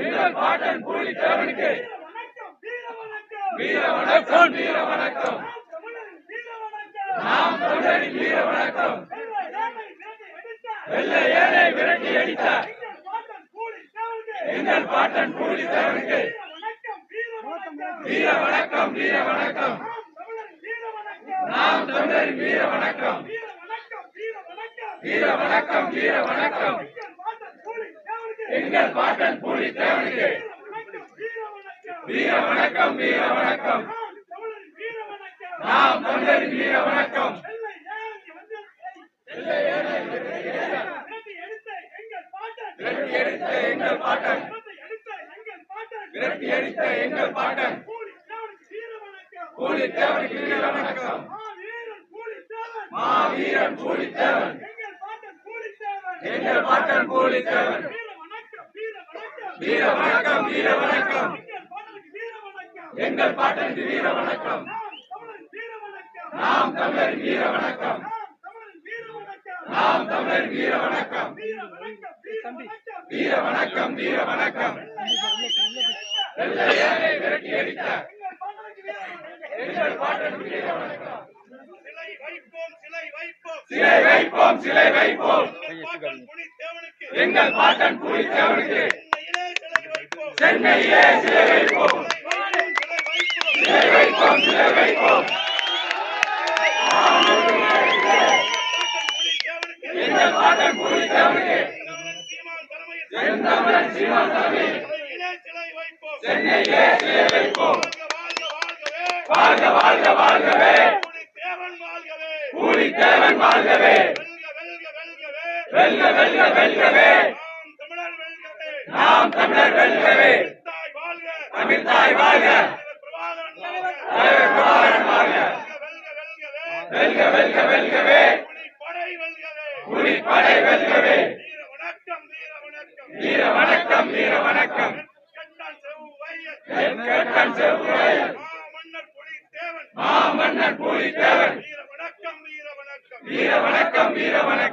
எங்கள் பாட்டன் பூலி தேவனுக்கு. வீர வணக்கம். வீர வணக்கம். நாம் தமிழரின் வீர வணக்கம். வெள்ளை ஏழை விரட்டி அடித்த எங்கள் பாட்டன் பூலி தேவனுக்கு. வீர வணக்கம் வீர வணக்கம். நாம் தமிழரின் வீர வணக்கம் வீர வணக்கம் வீர வணக்கம் எங்கள் பாட்டன் பூலி தேவனுக்கு. வீர வணக்கம் வீர வணக்கம் நாம் தமிழரின் வீர வணக்கம் எடுத்த எங்கள் பாட்டன். விரட்டி எடுத்த எங்கள் பாட்டன். விரட்டி வீர வணக்கம் மாவீரன் எங்கள் பாட்டன் தேவன் எங்கள் பாட்டன் பூலி தேவன் வீர வணக்கம் வீர வணக்கம் எங்கள் பாட்டனுக்கு வீர வணக்கம் நாம் தமிழர் வீர வணக்கம் நாம் தமிழர் வீர வணக்கம் வீர வணக்கம் வீர வணக்கம் வீர விரட்டி அடித்த எங்கள் பாட்டனுக்கு வீர வணக்கம் சிலை வைப்போம் சிலை வைப்போம். எங்கள் பாட்டன் புலி தேவனுக்கு எங்கள் பாட்டன் பூலி தேவனுக்கு சென்னையிலே சிலை வைப்போம் சிலை வைப்போம் சிலை வைப்போம் சிலை சிலை வைப்போம் செந்தமிழன் சீமான் சென்னையிலே சிலை வைப்போம் வாழ்க வாழ்க வாழ்கவே வாழ்கவே வெல்க வெல்க வெல்கவே நாம் தமிழர் வெல்கவே தமிழ்தாய் வாழ்க. தலைவர் பிரபாகரன் வாழ்க. வெல்க வெல்க வெல்கவே. புலி படை வெல்கவே. வீர வணக்கம் வீர வணக்கம் கேட்டன் செவ்வாயன் மாமன்னர் பூலி தேவன் வீர வணக்கம் வீர வணக்கம் வீர வணக்கம் வீர வணக்கம்